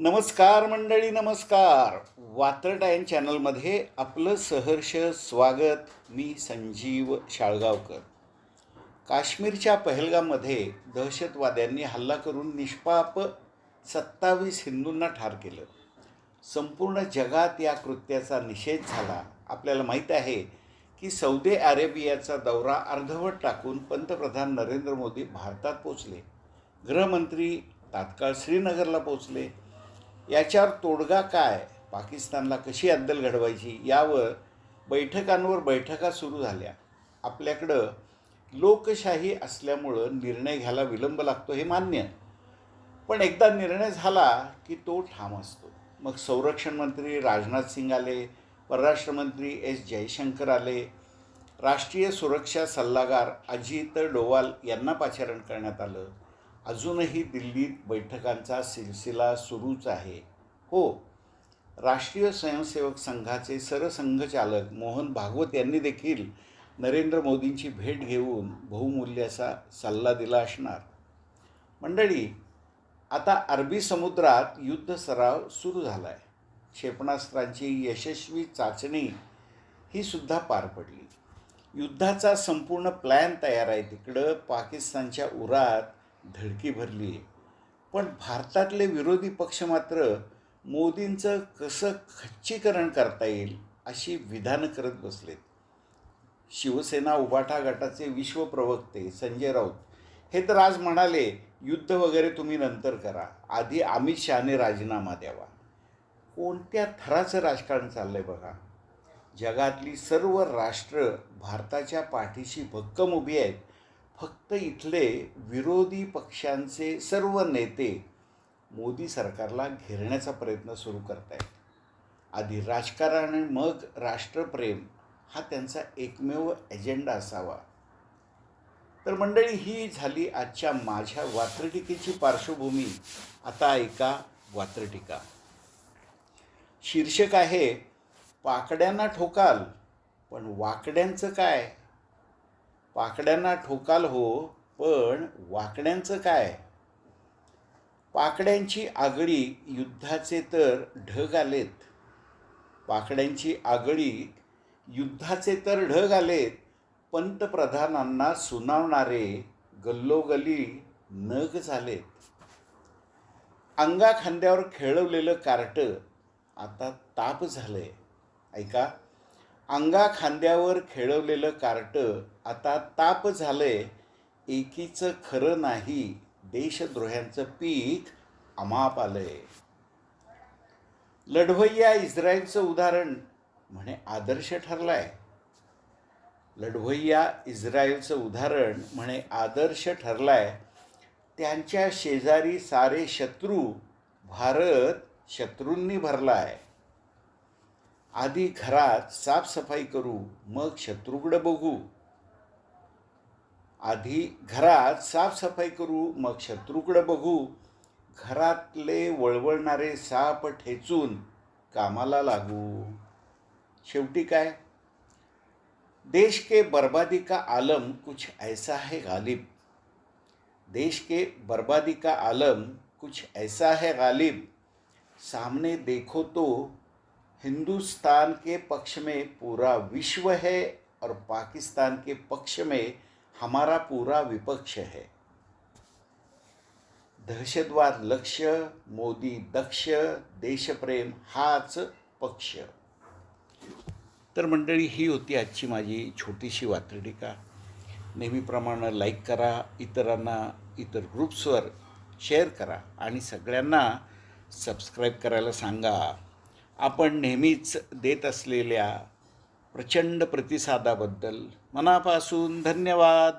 नमस्कार मंडळी नमस्कार. वात्र टाईम चॅनलमध्ये आपलं सहर्ष स्वागत. मी संजीव शाळगावकर. काश्मीरच्या पहलगामध्ये दहशतवाद्यांनी हल्ला करून निष्पाप सत्तावीस हिंदूंना ठार केलं. संपूर्ण जगात या कृत्याचा निषेध झाला. आपल्याला माहीत आहे की सौदी अरेबियाचा दौरा अर्धवट टाकून पंतप्रधान नरेंद्र मोदी भारतात पोचले गृहमंत्री तात्काळ श्रीनगरला पोचले याच्यावर तोडगा काय? पाकिस्तानला कशी अद्दल घडवायची? यावर बैठकांवर बैठका सुरू झाल्या. आपल्याकडं लोकशाही असल्यामुळं निर्णय घ्यायला विलंब लागतो हे मान्य. पण एकदा निर्णय झाला की तो ठाम असतो. मग संरक्षण मंत्री राजनाथ सिंग आले परराष्ट्र मंत्री एस जयशंकर आले राष्ट्रीय सुरक्षा सल्लागार अजित डोवाल यांना पाचारण करण्यात आलं. अजूनही दिल्लीत बैठकांचा सिलसिला सुरूच आहे. हो राष्ट्रीय स्वयंसेवक संघाचे सरसंघचालक मोहन भागवत यांनी देखील नरेंद्र मोदींची भेट घेऊन बहुमूल्याचा सल्ला दिला असणार. मंडळी आता अरबी समुद्रात युद्ध सराव सुरू झाला आहे क्षेपणास्त्रांची यशस्वी चाचणी ही सुद्धा पार पडली. युद्धाचा संपूर्ण प्लॅन तयार आहे. तिकडं पाकिस्तानच्या उरात धडकी भरली. आहे पण भारतातले विरोधी पक्ष मात्र मोदींचं कसं खच्चीकरण करता येईल अशी विधानं करत बसलेत. शिवसेना उबाठा गटाचे विश्वप्रवक्ते संजय राऊत हे तर आज म्हणाले युद्ध वगैरे तुम्ही नंतर करा. आधी अमित शहाने राजीनामा द्यावा. कोणत्या थराचं राजकारण चाललं आहे बघा. जगातली सर्व राष्ट्र भारताच्या पाठीशी भक्कम उभी आहेत. फक्त इथले विरोधी पक्षांचे सर्व नेते मोदी सरकारला घेरण्याचा प्रयत्न सुरू करत आहेत आधी राजकारण आणि मग राष्ट्रप्रेम हा त्यांचा एकमेव एजेंडा असावा. तर मंडळी ही झाली आजच्या माझ्या वात्रटिकेची पार्श्वभूमी. आता ऐका वात्रटिका. शीर्षक आहे पाकड्यांना ठोकाल पण वाकड्यांचं काय? पाकड्यांना ठोकाल हो पण वाकड्यांचं काय? पाकड्यांची आगळी युद्धाचे तर ढग आलेत. पाकड्यांची आगळी युद्धाचे तर ढग आलेत. पंतप्रधानांना सुनावणारे गल्लोगली नग झालेत. अंगा खांद्यावर खेळवलेलं कार्ट आता ताप झालंय. ऐका अंगा खांद्यावर खेळवलेलं कार्ट आता ताप झालंय. एकीचं खरं नाही देशद्रोह्यांचं पीक अमाप आलंय. लढवय्या इस्रायलचं उदाहरण म्हणे आदर्श ठरलाय. लढवय्या इस्रायलचं उदाहरण म्हणे आदर्श ठरलाय. त्यांच्या शेजारी सारे शत्रू भारत शत्रूंनी भरलाय. आधी घरात साफसफाई करू मग शत्रूकडं बघू. आधी घरात साफसफाई करू मग शत्रूकडं बघू. घरातले वळवळणारे साप ठेचून कामाला लागू. शेवटी काय? देश के बर्बादी का आलम कुछ ऐसा है गालिब. देश के बर्बादी का आलम कुछ ऐसा है गालिब. सामने देखो तो हिंदुस्तान के पक्ष में पूरा विश्व है और पाकिस्तान के पक्ष में हमारा पूरा विपक्ष है। दहशतवाद लक्ष्य मोदी दक्ष देशप्रेम हाच पक्ष। तर मंडळी ही होती आजची माझी छोटीशी वात्रटिका. नेहमीप्रमाणे लाईक करा इतरांना इतर ग्रुप्सवर शेअर करा आणि सगळ्यांना सबस्क्राईब करायला सांगा. आपण नेहमीच देत असलेल्या प्रचंड प्रतिसादाबद्दल मनापासून धन्यवाद.